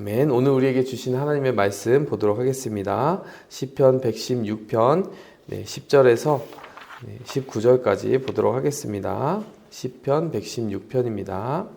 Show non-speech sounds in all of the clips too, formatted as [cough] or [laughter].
아멘. 오늘 우리에게 주신 하나님의 말씀 보도록 하겠습니다. 시편 116편 네, 10절에서 네, 19절까지 보도록 하겠습니다. 시편 116편입니다.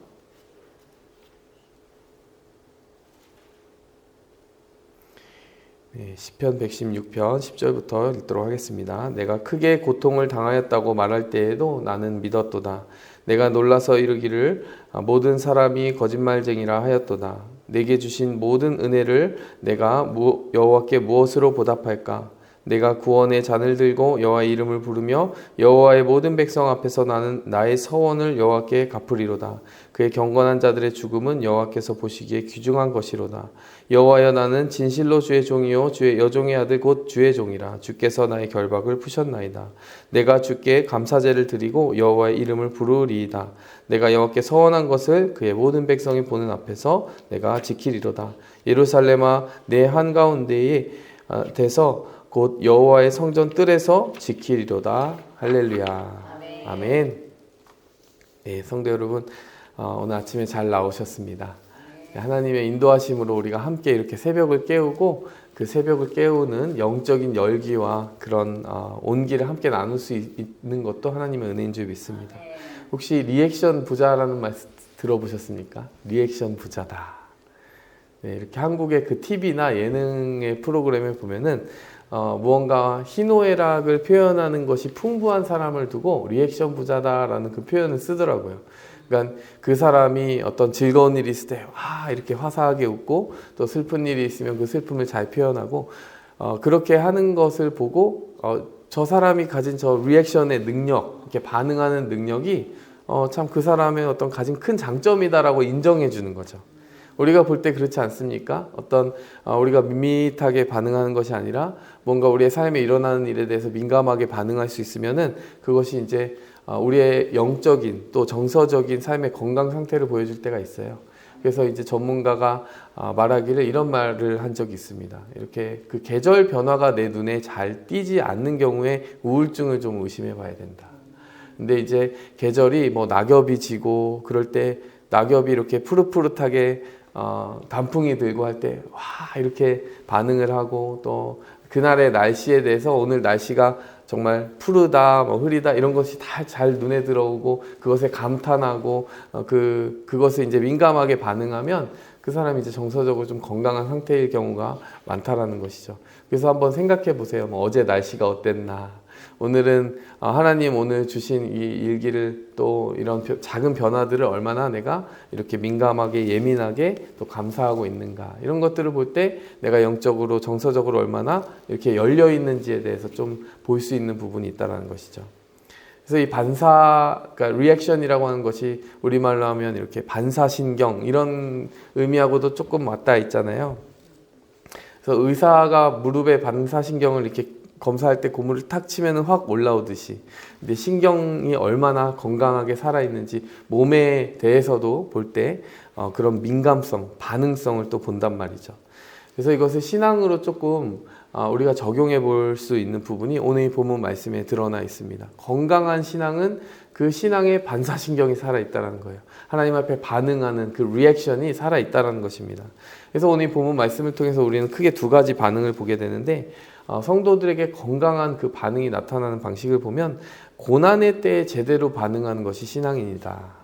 네, 시편 116편 10절부터 읽도록 하겠습니다. 내가 크게 고통을 당하였다고 말할 때에도 나는 믿었도다. 내가 놀라서 이르기를 아, 모든 사람이 거짓말쟁이라 하였도다. 내게 주신 모든 은혜를 내가 무- 여호와께 무엇으로 보답할까? 내가 구원의 잔을 들고 여호와 의 이름을 부르며 여호와의 모든 백성 앞에서 나는 나의 서원을 여호와께 갚으리로다. 그의 경건한 자들의 죽음은 여호와께서 보시기에 귀중한 것이로다. 여호와여 나는 진실로 주의 종이요 주의 여종의 아들 곧 주의 종이라. 주께서 나의 결박을 푸셨나이다. 내가 주께 감사제를 드리고 여호와의 이름을 부르리이다. 내가 여호와께 서원한 것을 그의 모든 백성이 보는 앞에서 내가 지키리로다. 예루살렘아 내 한가운데에 아, 돼서 곧 여호와의 성전 뜰에서 지키리로다. 할렐루야. 아멘. 아멘. 네, 성도 여러분 어, 오늘 아침에 잘 나오셨습니다. 네, 하나님의 인도하심으로 우리가 함께 이렇게 새벽을 깨우고 그 새벽을 깨우는 영적인 열기와 그런 어, 온기를 함께 나눌 수 있- 있는 것도 하나님의 은혜인 줄 믿습니다. 네. 혹시 리액션 부자라는 말 들어보셨습니까? 리액션 부자다. 네, 이렇게 한국의 그 TV나 예능의 프로그램에 보면은 어, 무언가 희노애락을 표현하는 것이 풍부한 사람을 두고 리액션 부자다라는 그 표현을 쓰더라고요. 그러니까 그 사람이 어떤 즐거운 일이 있을 때와 이렇게 화사하게 웃고 또 슬픈 일이 있으면 그 슬픔을 잘 표현하고 어, 그렇게 하는 것을 보고 어, 저 사람이 가진 저 리액션의 능력, 이렇게 반응하는 능력이 어, 참 그 사람의 어떤 가진 큰 장점이다라고 인정해 주는 거죠. 우리가 볼 때 그렇지 않습니까? 어떤 어, 우리가 밋밋하게 반응하는 것이 아니라 뭔가 우리의 삶에 일어나는 일에 대해서 민감하게 반응할 수 있으면은 그것이 이제 어, 우리의 영적인 또 정서적인 삶의 건강 상태를 보여줄 때가 있어요. 그래서 이제 전문가가 아, 말하기를 이런 말을 한 적이 있습니다. 이렇게 그 계절 변화가 내 눈에 잘 띄지 않는 경우에 우울증을 좀 의심해 봐야 된다. 근데 이제 계절이 뭐 낙엽이 지고 그럴 때 낙엽이 이렇게 푸릇푸릇하게 어, 단풍이 들고 할 때 와 이렇게 반응을 하고 또 그날의 날씨에 대해서 오늘 날씨가 정말 푸르다 뭐 흐리다 이런 것이 다 잘 눈에 들어오고 그것에 감탄하고 어, 그 그것을 이제 민감하게 반응하면 그 사람이 이제 정서적으로 좀 건강한 상태일 경우가 많다라는 것이죠. 그래서 한번 생각해 보세요. 뭐 어제 날씨가 어땠나? 오늘은 어, 하나님 오늘 주신 이 일기를 또 이런 벼- 작은 변화들을 얼마나 내가 이렇게 민감하게 예민하게 또 감사하고 있는가 이런 것들을 볼 때 내가 영적으로 정서적으로 얼마나 이렇게 열려 있는지에 대해서 좀 볼 수 있는 부분이 있다라는 것이죠. 그래서 이 반사, 그러니까 리액션이라고 하는 것이 우리말로 하면 이렇게 반사신경 이런 의미하고도 조금 맞닿아 있잖아요. 그래서 의사가 무릎에 반사신경을 이렇게 검사할 때 고무를 탁 치면은 확 올라오듯이 근데 신경이 얼마나 건강하게 살아 있는지 몸에 대해서도 볼때 어, 그런 민감성, 반응성을 또 본단 말이죠. 그래서 이것을 신앙으로 조금 아, 우리가 적용해 볼 수 있는 부분이 오늘 이 본문 말씀에 드러나 있습니다. 건강한 신앙은 그 신앙의 반사신경이 살아 있다는 거예요. 하나님 앞에 반응하는 그 리액션이 살아 있다는 것입니다. 그래서 오늘 이 본문 말씀을 통해서 우리는 크게 두 가지 반응을 보게 되는데 어, 성도들에게 건강한 그 반응이 나타나는 방식을 보면 고난의 때에 제대로 반응하는 것이 신앙인이다.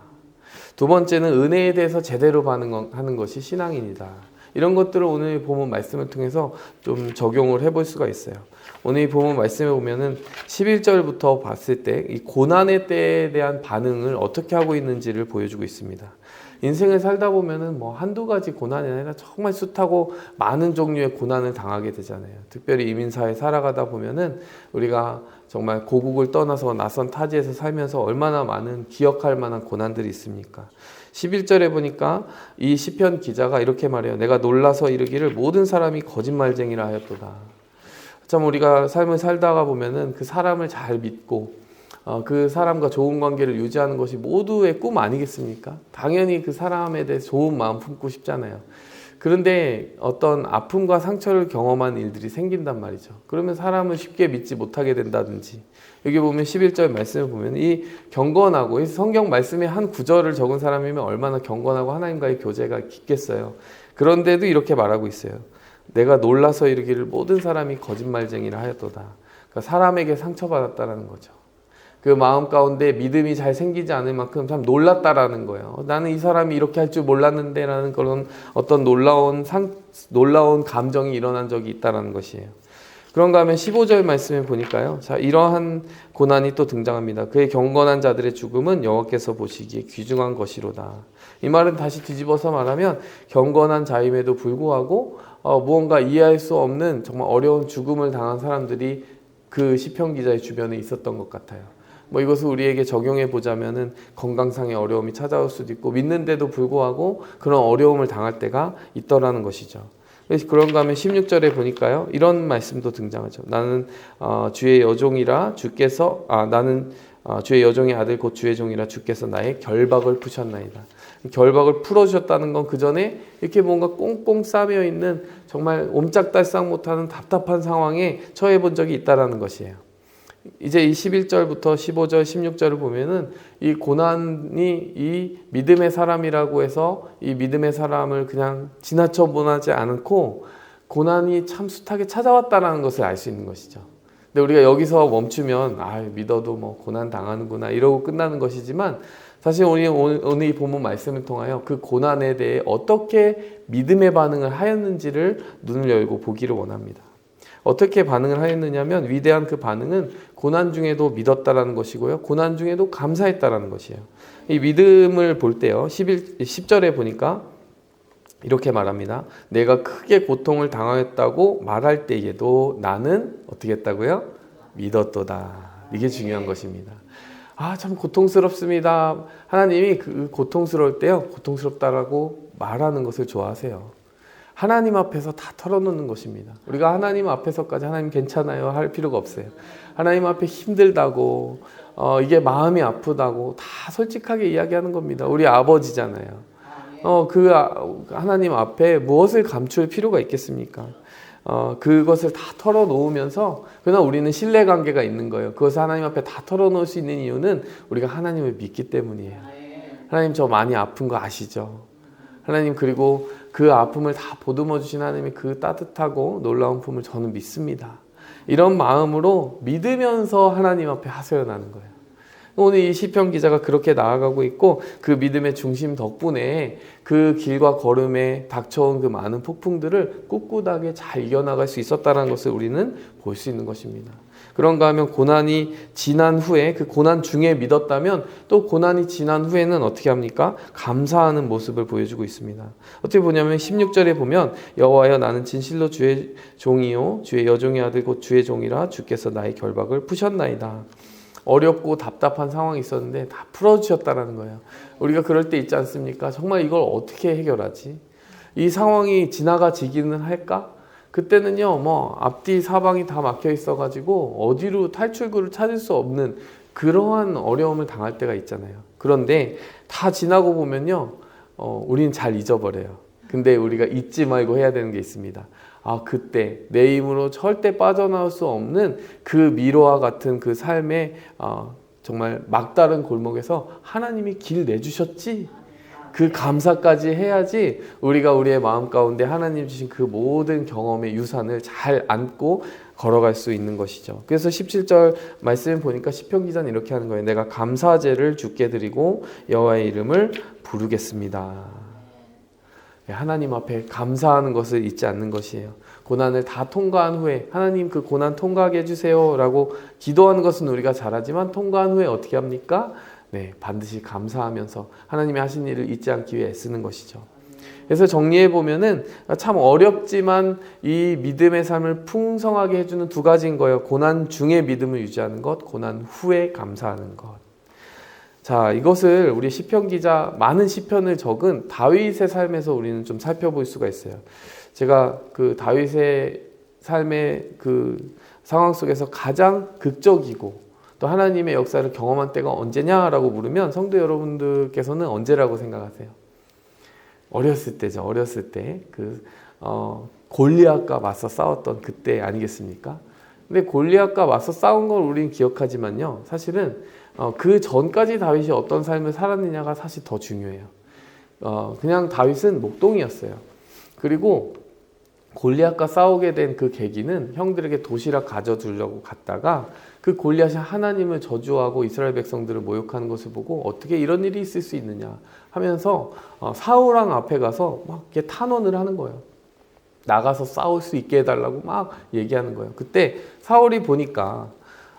두 번째는 은혜에 대해서 제대로 반응하는 것이 신앙인이다. 이런 것들을 오늘 보면 말씀을 통해서 좀 적용을 해볼 수가 있어요. 오늘 이 보면 말씀에 보면은 11절부터 봤을 때 이 고난의 때에 대한 반응을 어떻게 하고 있는지를 보여주고 있습니다. 인생을 살다 보면은 뭐 한두 가지 고난이 아니라 정말 숱하고 많은 종류의 고난을 당하게 되잖아요. 특별히 이민사회 살아가다 보면은 우리가 정말 고국을 떠나서 낯선 타지에서 살면서 얼마나 많은 기억할 만한 고난들이 있습니까? 11절에 보니까 이 시편 기자가 이렇게 말해요. 내가 놀라서 이르기를 모든 사람이 거짓말쟁이라 하였도다. 참 우리가 삶을 살다가 보면은 그 사람을 잘 믿고 어, 그 사람과 좋은 관계를 유지하는 것이 모두의 꿈 아니겠습니까? 당연히 그 사람에 대해 좋은 마음 품고 싶잖아요. 그런데 어떤 아픔과 상처를 경험한 일들이 생긴단 말이죠. 그러면 사람을 쉽게 믿지 못하게 된다든지. 여기 보면 11절 말씀을 보면 이 경건하고 이 성경 말씀의 한 구절을 적은 사람이면 얼마나 경건하고 하나님과의 교제가 깊겠어요. 그런데도 이렇게 말하고 있어요. 내가 놀라서 이르기를 모든 사람이 거짓말쟁이라 하였도다. 그러니까 사람에게 상처받았다라는 거죠. 그 마음 가운데 믿음이 잘 생기지 않을 만큼 참 놀랐다라는 거예요. 나는 이 사람이 이렇게 할 줄 몰랐는데라는 그런 어떤 놀라운 상, 놀라운 감정이 일어난 적이 있다라는 것이에요. 그런가 하면 15절 말씀에 보니까요. 자, 이러한 고난이 또 등장합니다. 그의 경건한 자들의 죽음은 여호와께서 보시기에 귀중한 것이로다. 이 말은 다시 뒤집어서 말하면 경건한 자임에도 불구하고 어, 무언가 이해할 수 없는 정말 어려운 죽음을 당한 사람들이 그 시편 기자의 주변에 있었던 것 같아요. 뭐 이것을 우리에게 적용해 보자면은 건강상의 어려움이 찾아올 수도 있고 믿는데도 불구하고 그런 어려움을 당할 때가 있더라는 것이죠. 그래서 그런가 하면 16절에 보니까요. 이런 말씀도 등장하죠. 나는 어, 주의 여종이라 주께서 아 나는 어, 주의 여종의 아들 곧 주의 종이라 주께서 나의 결박을 푸셨나이다. 결박을 풀어주셨다는 건 그 전에 이렇게 뭔가 꽁꽁 싸매어 있는 정말 옴짝달싹 못하는 답답한 상황에 처해 본 적이 있다라는 것이에요. 이제 이 11절부터 15절, 16절을 보면은 이 고난이 이 믿음의 사람이라고 해서 이 믿음의 사람을 그냥 지나쳐 보나지 않고 고난이 참 숱하게 찾아왔다라는 것을 알 수 있는 것이죠. 근데 우리가 여기서 멈추면 아 믿어도 뭐 고난 당하는구나 이러고 끝나는 것이지만 사실 오늘, 오늘 이 본문 말씀을 통하여 그 고난에 대해 어떻게 믿음의 반응을 하였는지를 눈을 열고 보기를 원합니다. 어떻게 반응을 하였느냐면 위대한 그 반응은 고난 중에도 믿었다라는 것이고요. 고난 중에도 감사했다라는 것이에요. 이 믿음을 볼 때요. 11, 10절에 보니까 이렇게 말합니다. 내가 크게 고통을 당하였다고 말할 때에도 나는 어떻게 했다고요? 믿었도다. 이게 중요한 것입니다. 아, 참 고통스럽습니다. 하나님이 그 고통스러울 때요. 고통스럽다라고 말하는 것을 좋아하세요. 하나님 앞에서 다 털어놓는 것입니다. 우리가 하나님 앞에서까지 하나님 괜찮아요 할 필요가 없어요. 하나님 앞에 힘들다고 어, 이게 마음이 아프다고 다 솔직하게 이야기하는 겁니다. 우리 아버지잖아요. 어, 그 아, 하나님 앞에 무엇을 감출 필요가 있겠습니까? 어, 그것을 다 털어놓으면서 그러나 우리는 신뢰 관계가 있는 거예요. 그것을 하나님 앞에 다 털어놓을 수 있는 이유는 우리가 하나님을 믿기 때문이에요. 하나님 저 많이 아픈 거 아시죠? 하나님 그리고 그 아픔을 다 보듬어 주신 하나님의 그 따뜻하고 놀라운 품을 저는 믿습니다. 이런 마음으로 믿으면서 하나님 앞에 하소연하는 거예요. 오늘 이 시편 기자가 그렇게 나아가고 있고 그 믿음의 중심 덕분에 그 길과 걸음에 닥쳐온 그 많은 폭풍들을 꿋꿋하게 잘 이겨나갈 수 있었다는 것을 우리는 볼 수 있는 것입니다. 그런가 하면 고난이 지난 후에 그 고난 중에 믿었다면 또 고난이 지난 후에는 어떻게 합니까? 감사하는 모습을 보여주고 있습니다. 어떻게 보냐면 16절에 보면 여호와여 나는 진실로 주의 종이요 주의 여종의 아들 곧 주의 종이라 주께서 나의 결박을 푸셨나이다. 어렵고 답답한 상황이 있었는데 다 풀어주셨다는 거예요. 우리가 그럴 때 있지 않습니까? 정말 이걸 어떻게 해결하지? 이 상황이 지나가지기는 할까? 그때는요, 뭐 앞뒤 사방이 다 막혀 있어가지고 어디로 탈출구를 찾을 수 없는 그러한 어려움을 당할 때가 있잖아요. 그런데 다 지나고 보면요, 어, 우리는 잘 잊어버려요. 근데 우리가 잊지 말고 해야 되는 게 있습니다. 아, 그때 내 힘으로 절대 빠져나올 수 없는 그 미로와 같은 그 삶의 어, 정말 막다른 골목에서 하나님이 길 내주셨지. 그 감사까지 해야지 우리가 우리의 마음 가운데 하나님 주신 그 모든 경험의 유산을 잘 안고 걸어갈 수 있는 것이죠. 그래서 17절 말씀을 보니까 시편 기자는 이렇게 하는 거예요. 내가 감사제를 주께 드리고 여호와의 이름을 부르겠습니다. 예, 하나님 앞에 감사하는 것을 잊지 않는 것이에요. 고난을 다 통과한 후에 하나님 그 고난 통과하게 해주세요라고 기도하는 것은 우리가 잘하지만 통과한 후에 어떻게 합니까? 네, 반드시 감사하면서 하나님이 하신 일을 잊지 않기 위해 애쓰는 것이죠. 그래서 정리해 보면은 참 어렵지만 이 믿음의 삶을 풍성하게 해주는 두 가지인 거예요. 고난 중에 믿음을 유지하는 것, 고난 후에 감사하는 것. 자, 이것을 우리 시편 기자 많은 시편을 적은 다윗의 삶에서 우리는 좀 살펴볼 수가 있어요. 제가 그 다윗의 삶의 그 상황 속에서 가장 극적이고 또 하나님의 역사를 경험한 때가 언제냐라고 물으면 성도 여러분들께서는 언제라고 생각하세요? 어렸을 때죠. 어렸을 때그 어, 골리앗과 맞서 싸웠던 그때 아니겠습니까? 근데 골리앗과 맞서 싸운 걸 우리는 기억하지만요. 사실은 어, 그 전까지 다윗이 어떤 삶을 살았느냐가 사실 더 중요해요. 어, 그냥 다윗은 목동이었어요. 그리고 골리앗과 싸우게 된 그 계기는 형들에게 도시락 가져주려고 갔다가 그 골리앗이 하나님을 저주하고 이스라엘 백성들을 모욕하는 것을 보고 어떻게 이런 일이 있을 수 있느냐 하면서 어, 사울왕 앞에 가서 막 이렇게 탄원을 하는 거예요. 나가서 싸울 수 있게 해달라고 막 얘기하는 거예요. 그때 사울이 보니까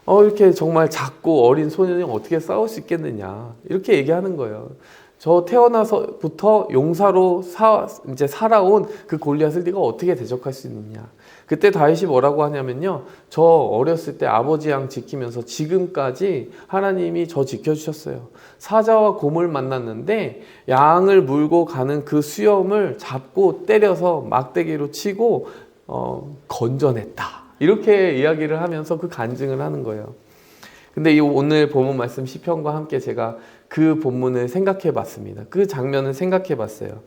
어, 이렇게 정말 작고 어린 소년이 어떻게 싸울 수 있겠느냐 이렇게 얘기하는 거예요. 저 태어나서부터 용사로 사, 이제 살아온 그 골리앗을 네가 어떻게 대적할 수 있느냐. 그때 다윗이 뭐라고 하냐면요. 저 어렸을 때 아버지 양 지키면서 지금까지 하나님이 저 지켜주셨어요. 사자와 곰을 만났는데 양을 물고 가는 그 수염을 잡고 때려서 막대기로 치고 어, 건져냈다. 이렇게 이야기를 하면서 그 간증을 하는 거예요. 근데 이 오늘 본문 말씀 시편과 함께 제가 그 본문을 생각해 봤습니다. 그 장면을 생각해 봤어요.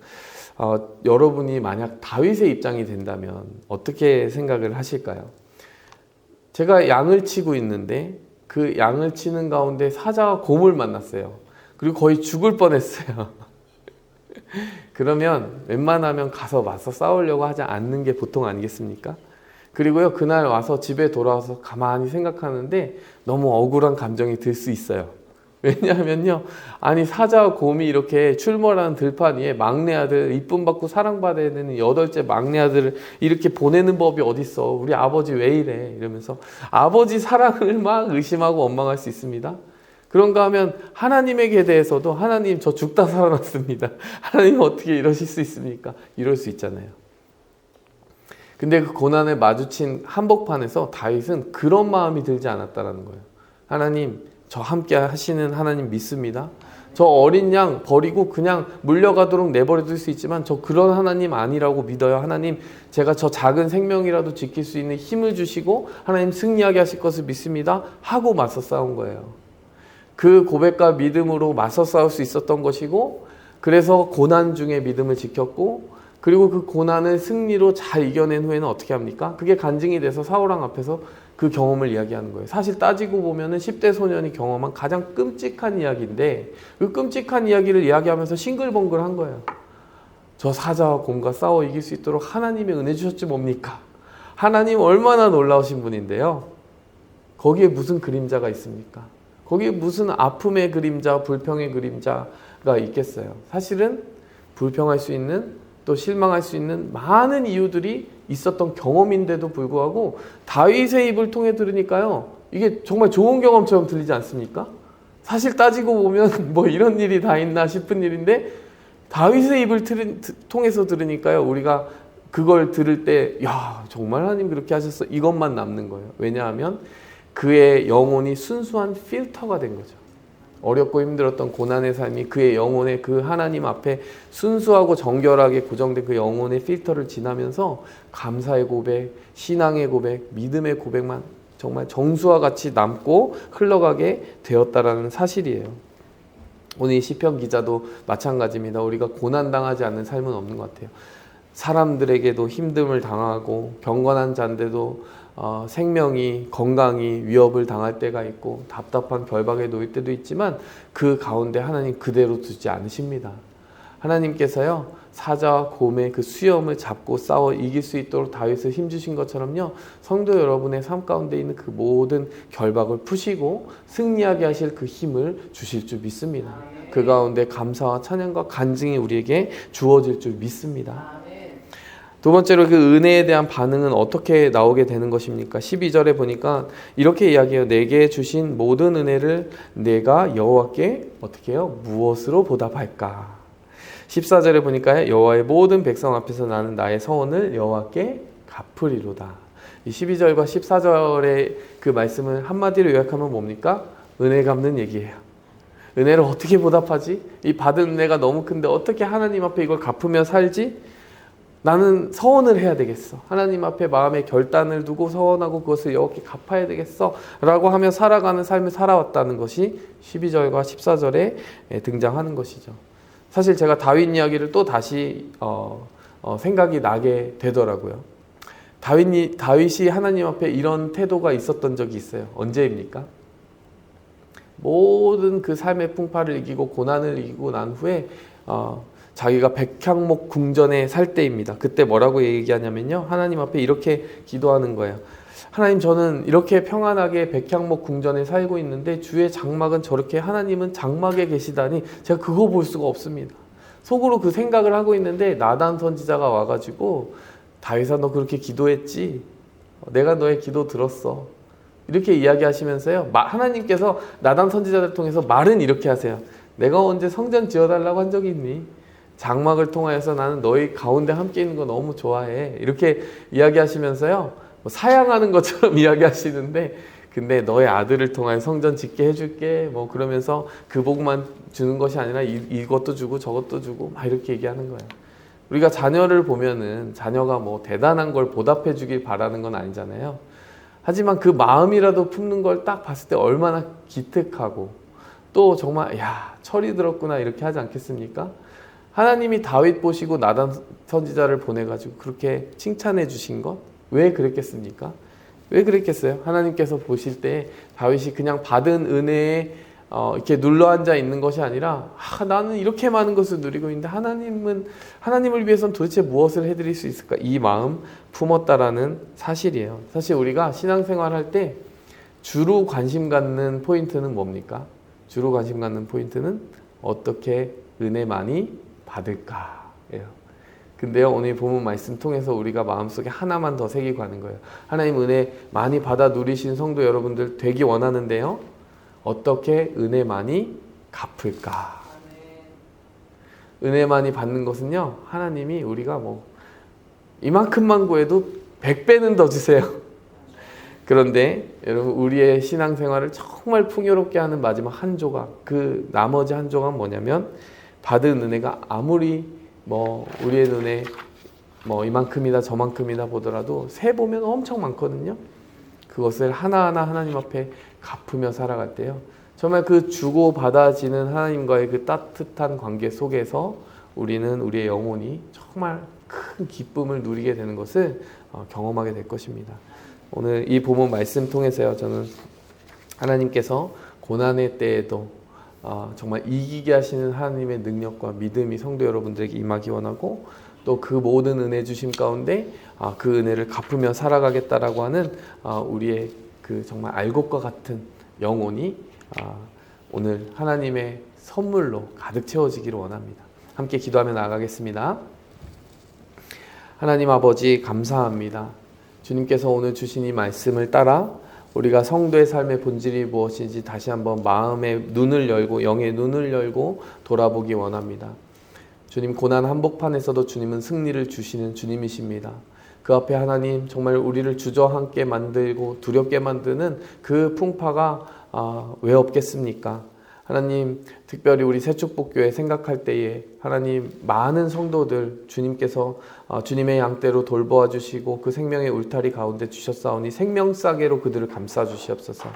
어, 여러분이 만약 다윗의 입장이 된다면 어떻게 생각을 하실까요? 제가 양을 치고 있는데 그 양을 치는 가운데 사자와 곰을 만났어요. 그리고 거의 죽을 뻔했어요. [laughs] 그러면 웬만하면 가서 맞서 싸우려고 하지 않는 게 보통 아니겠습니까? 그리고요, 그날 와서 집에 돌아와서 가만히 생각하는데 너무 억울한 감정이 들 수 있어요. 왜냐하면요, 아니, 사자와 곰이 이렇게 출몰하는 들판 위에 막내 아들, 이쁨 받고 사랑받아야 되는 여덟째 막내 아들을 이렇게 보내는 법이 어딨어. 우리 아버지 왜 이래. 이러면서 아버지 사랑을 [laughs] 막 의심하고 원망할 수 있습니다. 그런가 하면 하나님에게 대해서도 하나님 저 죽다 살아났습니다. [laughs] 하나님 어떻게 이러실 수 있습니까? 이럴 수 있잖아요. 근데 그 고난을 마주친 한복판에서 다윗은 그런 마음이 들지 않았다라는 거예요. 하나님, 저 함께 하시는 하나님 믿습니다. 저 어린 양 버리고 그냥 물려가도록 내버려 둘 수 있지만 저 그런 하나님 아니라고 믿어요. 하나님, 제가 저 작은 생명이라도 지킬 수 있는 힘을 주시고 하나님 승리하게 하실 것을 믿습니다. 하고 맞서 싸운 거예요. 그 고백과 믿음으로 맞서 싸울 수 있었던 것이고 그래서 고난 중에 믿음을 지켰고 그리고 그 고난을 승리로 잘 이겨낸 후에는 어떻게 합니까? 그게 간증이 돼서 사울왕 앞에서 그 경험을 이야기하는 거예요. 사실 따지고 보면은 10대 소년이 경험한 가장 끔찍한 이야기인데 그 끔찍한 이야기를 이야기하면서 싱글벙글한 거예요. 저 사자와 곰과 싸워 이길 수 있도록 하나님의 은혜 주셨지 뭡니까? 하나님 얼마나 놀라우신 분인데요. 거기에 무슨 그림자가 있습니까? 거기에 무슨 아픔의 그림자, 불평의 그림자가 있겠어요. 사실은 불평할 수 있는 또 실망할 수 있는 많은 이유들이 있었던 경험인데도 불구하고 다윗의 입을 통해 들으니까요. 이게 정말 좋은 경험처럼 들리지 않습니까? 사실 따지고 보면 [laughs] 뭐 이런 일이 다 있나 싶은 일인데 다윗의 입을 들은, 통해서 들으니까요. 우리가 그걸 들을 때, 야, 정말 하나님 그렇게 하셨어. 이것만 남는 거예요. 왜냐하면 그의 영혼이 순수한 필터가 된 거죠. 어렵고 힘들었던 고난의 삶이 그의 영혼의 그 하나님 앞에 순수하고 정결하게 고정된 그 영혼의 필터를 지나면서 감사의 고백, 신앙의 고백, 믿음의 고백만 정말 정수와 같이 남고 흘러가게 되었다라는 사실이에요. 오늘 이 시편 기자도 마찬가지입니다. 우리가 고난 당하지 않는 삶은 없는 것 같아요. 사람들에게도 힘듦을 당하고 경건한 자인데도 어, 생명이 건강이 위협을 당할 때가 있고 답답한 결박에 놓일 때도 있지만 그 가운데 하나님 그대로 두지 않으십니다. 하나님께서요 사자와 곰의 그 수염을 잡고 싸워 이길 수 있도록 다윗을 힘주신 것처럼요 성도 여러분의 삶 가운데 있는 그 모든 결박을 푸시고 승리하게 하실 그 힘을 주실 줄 믿습니다. 그 가운데 감사와 찬양과 간증이 우리에게 주어질 줄 믿습니다. 두 번째로 그 은혜에 대한 반응은 어떻게 나오게 되는 것입니까? 12절에 보니까 이렇게 이야기해요. 내게 주신 모든 은혜를 내가 여호와께 어떻게 해요? 무엇으로 보답할까? 14절에 보니까 여호와의 모든 백성 앞에서 나는 나의 서원을 여호와께 갚으리로다. 이 12절과 14절의 그 말씀을 한마디로 요약하면 뭡니까? 은혜 갚는 얘기예요. 은혜를 어떻게 보답하지? 이 받은 은혜가 너무 큰데 어떻게 하나님 앞에 이걸 갚으며 살지? 나는 서원을 해야 되겠어. 하나님 앞에 마음의 결단을 두고 서원하고 그것을 여호와께 갚아야 되겠어. 라고 하며 살아가는 삶을 살아왔다는 것이 12절과 14절에 등장하는 것이죠. 사실 제가 다윗 이야기를 또 다시 어, 어, 생각이 나게 되더라고요. 다윗이, 다윗이 하나님 앞에 이런 태도가 있었던 적이 있어요. 언제입니까? 모든 그 삶의 풍파를 이기고 고난을 이기고 난 후에 어, 자기가 백향목 궁전에 살 때입니다. 그때 뭐라고 얘기하냐면요. 하나님 앞에 이렇게 기도하는 거예요. 하나님 저는 이렇게 평안하게 백향목 궁전에 살고 있는데 주의 장막은 저렇게 하나님은 장막에 계시다니 제가 그거 볼 수가 없습니다. 속으로 그 생각을 하고 있는데 나단 선지자가 와가지고 다윗아 너 그렇게 기도했지? 내가 너의 기도 들었어. 이렇게 이야기하시면서요. 마- 하나님께서 나단 선지자를 통해서 말은 이렇게 하세요. 내가 언제 성전 지어달라고 한 적이 있니? 장막을 통하여서 나는 너희 가운데 함께 있는 거 너무 좋아해. 이렇게 이야기하시면서요. 뭐 사양하는 것처럼 [laughs] 이야기하시는데 근데 너의 아들을 통하여 성전 짓게 해줄게 뭐 그러면서 그 복만 주는 것이 아니라 이, 이것도 주고 저것도 주고 막 이렇게 얘기하는 거예요. 우리가 자녀를 보면은 자녀가 뭐 대단한 걸 보답해 주길 바라는 건 아니잖아요. 하지만 그 마음이라도 품는 걸 딱 봤을 때 얼마나 기특하고 또 정말 야 철이 들었구나 이렇게 하지 않겠습니까? 하나님이 다윗 보시고 나단 선지자를 보내가지고 그렇게 칭찬해 주신 것 왜 그랬겠습니까? 왜 그랬겠어요? 하나님께서 보실 때 다윗이 그냥 받은 은혜에 어, 이렇게 눌러 앉아 있는 것이 아니라 아, 나는 이렇게 많은 것을 누리고 있는데 하나님은 하나님을 위해서는 도대체 무엇을 해드릴 수 있을까? 이 마음 품었다라는 사실이에요. 사실 우리가 신앙생활 할 때 주로 관심 갖는 포인트는 뭡니까? 주로 관심 갖는 포인트는 어떻게 은혜 많이 받을까예요. 근데요 오늘 본문 말씀 통해서 우리가 마음속에 하나만 더 새기고 하는 거예요. 하나님 은혜 많이 받아 누리신 성도 여러분들 되기 원하는데요. 어떻게 은혜 많이 갚을까? 은혜 많이 받는 것은요 하나님이 우리가 뭐 이만큼만 구해도 100배는 더 주세요. [laughs] 그런데 여러분 우리의 신앙생활을 정말 풍요롭게 하는 마지막 한 조각 그 나머지 한 조각 뭐냐면 받은 은혜가 아무리 뭐 우리의 눈에 뭐 이만큼이다 저만큼이다 보더라도 세 보면 엄청 많거든요. 그것을 하나하나 하나님 앞에 갚으며 살아갈 때요. 정말 그 주고 받아지는 하나님과의 그 따뜻한 관계 속에서 우리는 우리의 영혼이 정말 큰 기쁨을 누리게 되는 것을 어, 경험하게 될 것입니다. 오늘 이 본문 말씀 통해서요. 저는 하나님께서 고난의 때에도 어, 정말 이기게 하시는 하나님의 능력과 믿음이 성도 여러분들에게 임하기 원하고 또 그 모든 은혜 주심 가운데 아, 그 은혜를 갚으며 살아가겠다라고 하는 아, 우리의 그 정말 알곡과 같은 영혼이 아, 오늘 하나님의 선물로 가득 채워지기를 원합니다. 함께 기도하며 나가겠습니다. 하나님 아버지 감사합니다. 주님께서 오늘 주신 이 말씀을 따라 우리가 성도의 삶의 본질이 무엇인지 다시 한번 마음의 눈을 열고 영의 눈을 열고 돌아보기 원합니다. 주님 고난 한복판에서도 주님은 승리를 주시는 주님이십니다. 그 앞에 하나님 정말 우리를 주저앉게 만들고 두렵게 만드는 그 풍파가 아, 왜 없겠습니까? 하나님 특별히 우리 새축복교회 생각할 때에 하나님 많은 성도들 주님께서 어, 주님의 양떼로 돌보아 주시고 그 생명의 울타리 가운데 주셨사오니 생명싸개로 그들을 감싸 주시옵소서.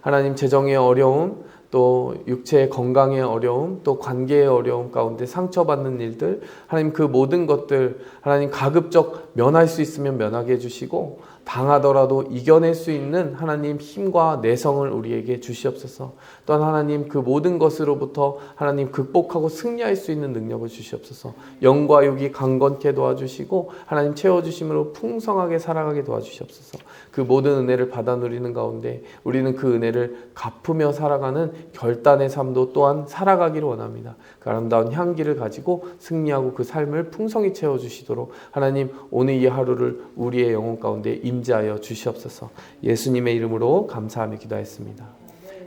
하나님 재정의 어려움 또 육체의 건강의 어려움 또 관계의 어려움 가운데 상처받는 일들 하나님 그 모든 것들 하나님 가급적 면할 수 있으면 면하게 해주시고 당하더라도 이겨낼 수 있는 하나님 힘과 내성을 우리에게 주시옵소서. 또한 하나님 그 모든 것으로부터 하나님 극복하고 승리할 수 있는 능력을 주시옵소서. 영과 육이 강건케 도와주시고 하나님 채워주심으로 풍성하게 살아가게 도와주시옵소서. 그 모든 은혜를 받아 누리는 가운데 우리는 그 은혜를 갚으며 살아가는 결단의 삶도 또한 살아가기를 원합니다. 그 아름다운 향기를 가지고 승리하고 그 삶을 풍성히 채워주시도록 하나님 오늘 이 하루를 우리의 영혼 가운데 임재하여 주시옵소서. 예수님의 이름으로 감사하며 기도했습니다.